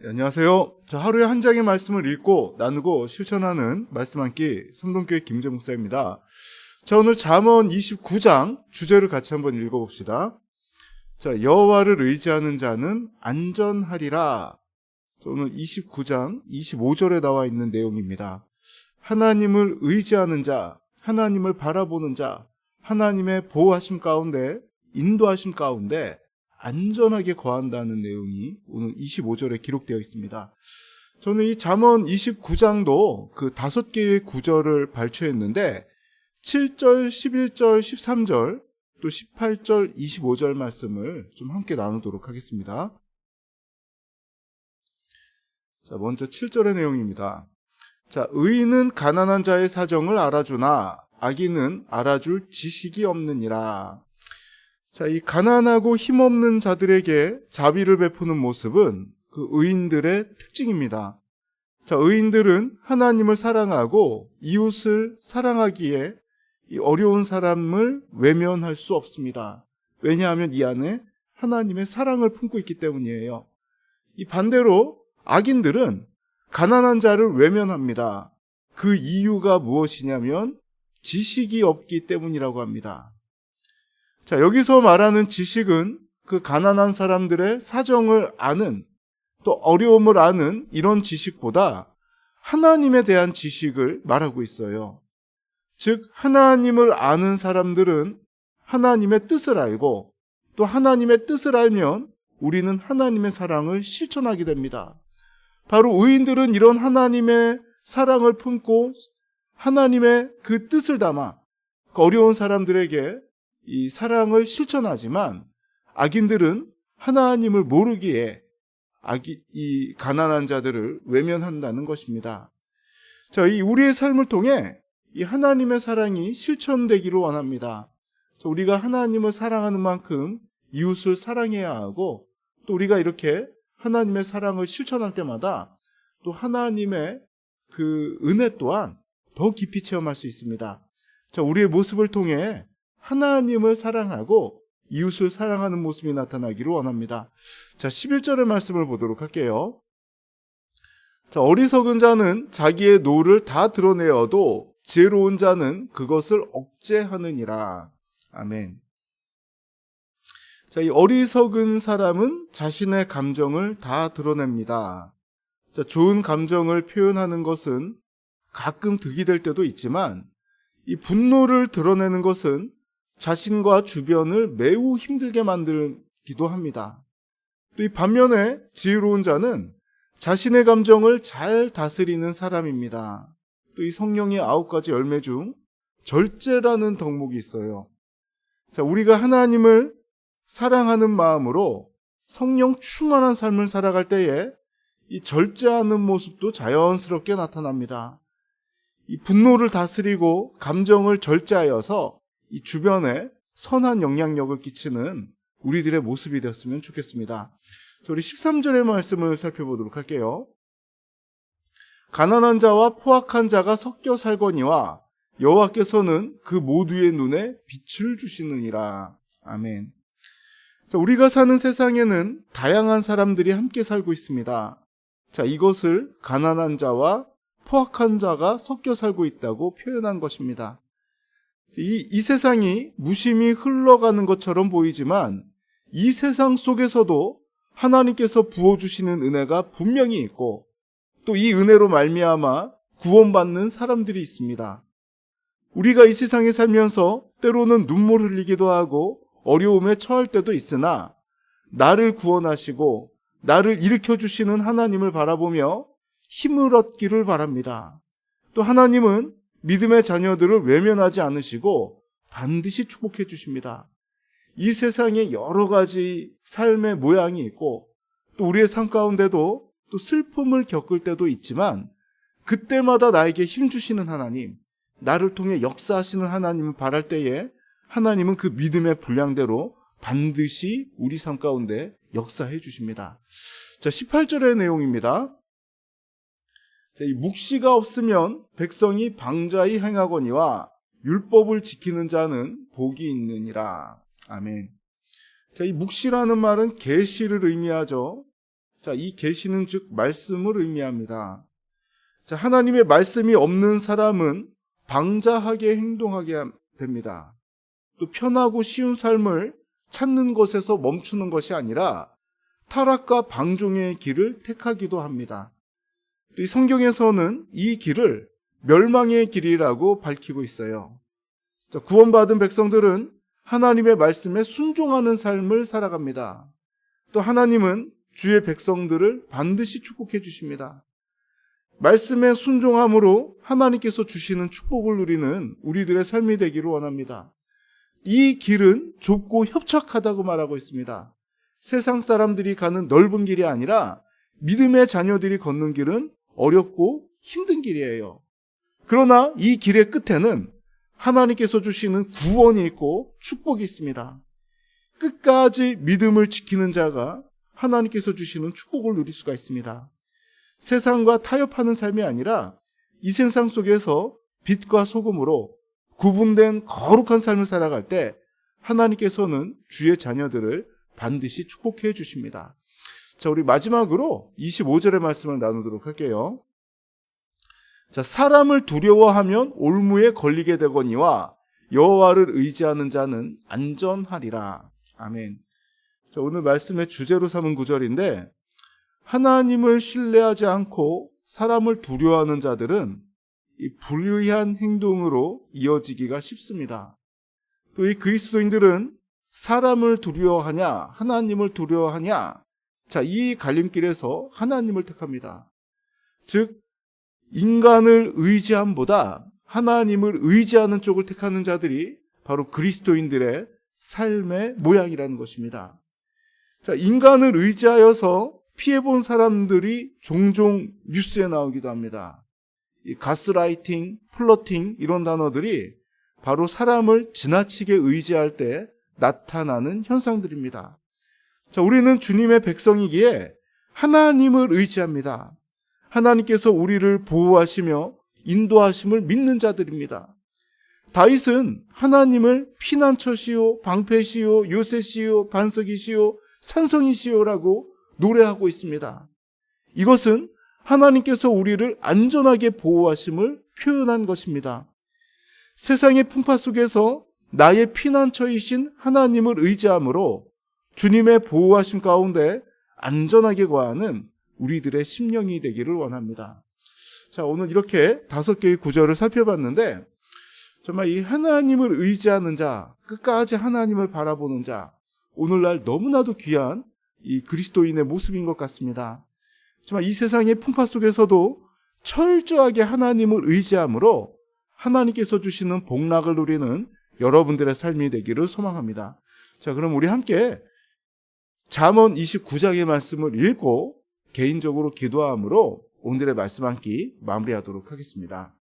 네, 안녕하세요. 자, 하루에 한 장의 말씀을 읽고 나누고 실천하는 말씀 한끼 성동교회 김재 목사입니다. 자, 오늘 잠언 29장 주제를 같이 한번 읽어 봅시다. 자, 여호와를 의지하는 자는 안전하리라. 자, 오늘 29장 25절에 나와 있는 내용입니다. 하나님을 의지하는 자, 하나님을 바라보는 자, 하나님의 보호하심 가운데, 인도하심 가운데 안전하게 거한다는 내용이 오늘 25절에 기록되어 있습니다. 저는 이 잠언 29장도 그 다섯 개의 구절을 발췌했는데 7절, 11절, 13절, 또 18절, 25절 말씀을 좀 함께 나누도록 하겠습니다. 자, 먼저 7절의 내용입니다. 자, 의인은 가난한 자의 사정을 알아주나 악인은 알아줄 지식이 없느니라. 자, 이 가난하고 힘없는 자들에게 자비를 베푸는 모습은 그 의인들의 특징입니다. 자, 의인들은 하나님을 사랑하고 이웃을 사랑하기에 이 어려운 사람을 외면할 수 없습니다. 왜냐하면 이 안에 하나님의 사랑을 품고 있기 때문이에요. 이 반대로 악인들은 가난한 자를 외면합니다. 그 이유가 무엇이냐면 지식이 없기 때문이라고 합니다. 자, 여기서 말하는 지식은 그 가난한 사람들의 사정을 아는 또 어려움을 아는 이런 지식보다 하나님에 대한 지식을 말하고 있어요. 즉, 하나님을 아는 사람들은 하나님의 뜻을 알고 또 하나님의 뜻을 알면 우리는 하나님의 사랑을 실천하게 됩니다. 바로 의인들은 이런 하나님의 사랑을 품고 하나님의 그 뜻을 담아 그 어려운 사람들에게 이 사랑을 실천하지만 악인들은 하나님을 모르기에 악이, 이 가난한 자들을 외면한다는 것입니다. 자, 이 우리의 삶을 통해 이 하나님의 사랑이 실천되기를 원합니다. 자, 우리가 하나님을 사랑하는 만큼 이웃을 사랑해야 하고 또 우리가 이렇게 하나님의 사랑을 실천할 때마다 또 하나님의 그 은혜 또한 더 깊이 체험할 수 있습니다. 자, 우리의 모습을 통해 하나님을 사랑하고 이웃을 사랑하는 모습이 나타나기를 원합니다. 자, 11절의 말씀을 보도록 할게요. 자, 어리석은 자는 자기의 노를 다 드러내어도 지혜로운 자는 그것을 억제하느니라. 아멘. 자, 이 어리석은 사람은 자신의 감정을 다 드러냅니다. 자, 좋은 감정을 표현하는 것은 가끔 득이 될 때도 있지만 이 분노를 드러내는 것은 자신과 주변을 매우 힘들게 만들기도 합니다. 또 이 반면에 지혜로운 자는 자신의 감정을 잘 다스리는 사람입니다. 또 이 성령의 아홉 가지 열매 중 절제라는 덕목이 있어요. 자, 우리가 하나님을 사랑하는 마음으로 성령 충만한 삶을 살아갈 때에 이 절제하는 모습도 자연스럽게 나타납니다. 이 분노를 다스리고 감정을 절제하여서 이 주변에 선한 영향력을 끼치는 우리들의 모습이 되었으면 좋겠습니다. 자, 우리 13절의 말씀을 살펴보도록 할게요. 가난한 자와 포악한 자가 섞여 살거니와 여호와께서는 그 모두의 눈에 빛을 주시느니라. 아멘. 자, 우리가 사는 세상에는 다양한 사람들이 함께 살고 있습니다. 자, 이것을 가난한 자와 포악한 자가 섞여 살고 있다고 표현한 것입니다. 이, 이 세상이 무심히 흘러가는 것처럼 보이지만 이 세상 속에서도 하나님께서 부어주시는 은혜가 분명히 있고 또 이 은혜로 말미암아 구원받는 사람들이 있습니다. 우리가 이 세상에 살면서 때로는 눈물 흘리기도 하고 어려움에 처할 때도 있으나 나를 구원하시고 나를 일으켜 주시는 하나님을 바라보며 힘을 얻기를 바랍니다. 또 하나님은 믿음의 자녀들을 외면하지 않으시고 반드시 축복해 주십니다. 이 세상에 여러 가지 삶의 모양이 있고 또 우리의 삶 가운데도 또 슬픔을 겪을 때도 있지만 그때마다 나에게 힘 주시는 하나님, 나를 통해 역사하시는 하나님을 바랄 때에 하나님은 그 믿음의 분량대로 반드시 우리 삶 가운데 역사해 주십니다. 자, 18절의 내용입니다. 묵시가 없으면 백성이 방자히 행하거니와 율법을 지키는 자는 복이 있느니라. 아멘. 자, 이 묵시라는 말은 계시를 의미하죠. 자, 자, 이 계시는 즉 말씀을 의미합니다. 자, 하나님의 말씀이 없는 사람은 방자하게 행동하게 됩니다. 또 편하고 쉬운 삶을 찾는 것에서 멈추는 것이 아니라 타락과 방종의 길을 택하기도 합니다. 이 성경에서는 이 길을 멸망의 길이라고 밝히고 있어요. 자, 구원받은 백성들은 하나님의 말씀에 순종하는 삶을 살아갑니다. 또 하나님은 주의 백성들을 반드시 축복해 주십니다. 말씀에 순종함으로 하나님께서 주시는 축복을 누리는 우리들의 삶이 되기를 원합니다. 이 길은 좁고 협착하다고 말하고 있습니다. 세상 사람들이 가는 넓은 길이 아니라 믿음의 자녀들이 걷는 길은 어렵고 힘든 길이에요. 그러나 이 길의 끝에는 하나님께서 주시는 구원이 있고 축복이 있습니다. 끝까지 믿음을 지키는 자가 하나님께서 주시는 축복을 누릴 수가 있습니다. 세상과 타협하는 삶이 아니라 이 세상 속에서 빛과 소금으로 구분된 거룩한 삶을 살아갈 때 하나님께서는 주의 자녀들을 반드시 축복해 주십니다. 자, 우리 마지막으로 25절의 말씀을 나누도록 할게요. 자, 사람을 두려워하면 올무에 걸리게 되거니와 여호와를 의지하는 자는 안전하리라. 아멘. 자, 오늘 말씀의 주제로 삼은 구절인데 하나님을 신뢰하지 않고 사람을 두려워하는 자들은 이 불의한 행동으로 이어지기가 쉽습니다. 또 이 그리스도인들은 사람을 두려워하냐, 하나님을 두려워하냐, 자, 이 갈림길에서 하나님을 택합니다. 즉, 인간을 의지함보다 하나님을 의지하는 쪽을 택하는 자들이 바로 그리스도인들의 삶의 모양이라는 것입니다. 자, 인간을 의지하여서 피해본 사람들이 종종 뉴스에 나오기도 합니다. 이 가스라이팅, 플러팅 이런 단어들이 바로 사람을 지나치게 의지할 때 나타나는 현상들입니다. 자, 우리는 주님의 백성이기에 하나님을 의지합니다. 하나님께서 우리를 보호하시며 인도하심을 믿는 자들입니다. 다윗은 하나님을 피난처시오, 방패시오, 요새시오, 반석이시오, 산성이시오라고 노래하고 있습니다. 이것은 하나님께서 우리를 안전하게 보호하심을 표현한 것입니다. 세상의 풍파 속에서 나의 피난처이신 하나님을 의지함으로 주님의 보호하심 가운데 안전하게 거하는 우리들의 심령이 되기를 원합니다. 자, 오늘 이렇게 다섯 개의 구절을 살펴봤는데, 정말 이 하나님을 의지하는 자, 끝까지 하나님을 바라보는 자, 오늘날 너무나도 귀한 이 그리스도인의 모습인 것 같습니다. 정말 이 세상의 풍파 속에서도 철저하게 하나님을 의지함으로 하나님께서 주시는 복락을 누리는 여러분들의 삶이 되기를 소망합니다. 자, 그럼 우리 함께 잠언 29장의 말씀을 읽고 개인적으로 기도함으로 오늘의 말씀 한 끼 마무리하도록 하겠습니다.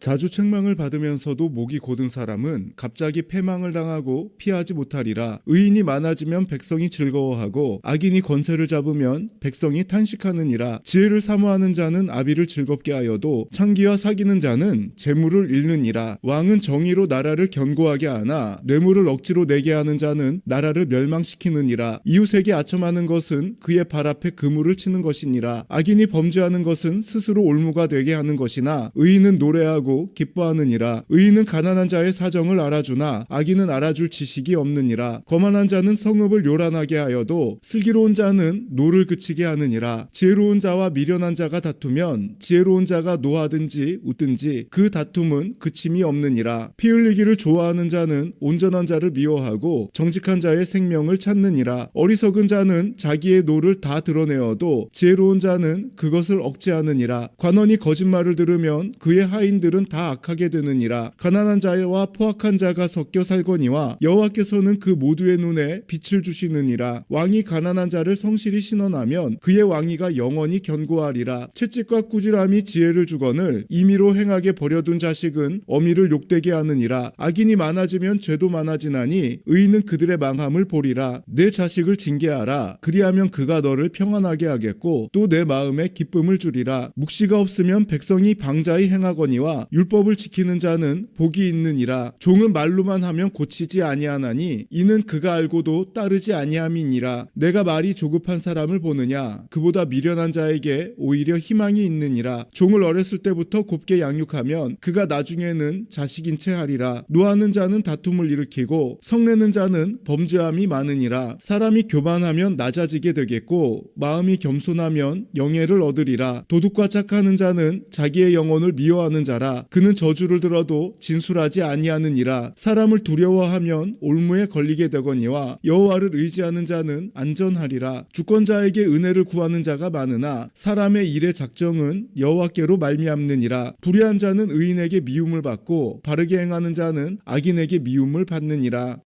자주 책망을 받으면서도 목이 고든 사람은 갑자기 패망을 당하고 피하지 못하리라. 의인이 많아지면 백성이 즐거워하고 악인이 권세를 잡으면 백성이 탄식하느니라. 지혜를 사모하는 자는 아비를 즐겁게 하여도 창기와 사귀는 자는 재물을 잃느니라. 왕은 정의로 나라를 견고하게 하나 뇌물을 억지로 내게 하는 자는 나라를 멸망시키느니라. 이웃에게 아첨하는 것은 그의 발 앞에 그물을 치는 것이니라. 악인이 범죄하는 것은 스스로 올무가 되게 하는 것이나 의인은 노래하고 기뻐하느니라. 의인은 가난한 자의 사정을 알아주나 악인은 알아줄 지식이 없느니라. 거만한 자는 성읍을 요란하게 하여도 슬기로운 자는 노를 그치게 하느니라. 지혜로운 자와 미련한 자가 다투면 지혜로운 자가 노하든지 웃든지 그 다툼은 그침이 없느니라. 피 흘리기를 좋아하는 자는 온전한 자를 미워하고 정직한 자의 생명을 찾느니라. 어리석은 자는 자기의 노를 다 드러내어도 지혜로운 자는 그것을 억제하느니라. 관원이 거짓말을 들으면 그의 하인들은 다 악하게 되느니라. 가난한 자와 포악한 자가 섞여 살거니와 여호와께서는 그 모두의 눈에 빛을 주시느니라. 왕이 가난한 자를 성실히 신원하면 그의 왕위가 영원히 견고하리라. 채찍과 꾸지람이 지혜를 주거늘 임의로 행하게 버려둔 자식은 어미를 욕되게 하느니라. 악인이 많아지면 죄도 많아지나니 의인은 그들의 망함을 보리라. 내 자식을 징계하라. 그리하면 그가 너를 평안하게 하겠고 또 내 마음에 기쁨을 주리라. 묵시가 없으면 백성이 방자히 행하거니와 율법을 지키는 자는 복이 있느니라. 종은 말로만 하면 고치지 아니하나니 이는 그가 알고도 따르지 아니함이니라. 내가 말이 조급한 사람을 보느냐? 그보다 미련한 자에게 오히려 희망이 있느니라. 종을 어렸을 때부터 곱게 양육하면 그가 나중에는 자식인 채 하리라. 노하는 자는 다툼을 일으키고 성내는 자는 범죄함이 많으니라. 사람이 교만하면 낮아지게 되겠고 마음이 겸손하면 영예를 얻으리라. 도둑과 착하는 자는 자기의 영혼을 미워하는 자라 그는 저주를 들어도 진술하지 아니하느니라 사람을 두려워하면 올무에 걸리게 되거니와 여호와를 의지하는 자는 안전하리라. 주권자에게 은혜를 구하는 자가 많으나 사람의 일의 작정은 여호와께로 말미암느니라. 불의한 자는 의인에게 미움을 받고 바르게 행하는 자는 악인에게 미움을 받느니라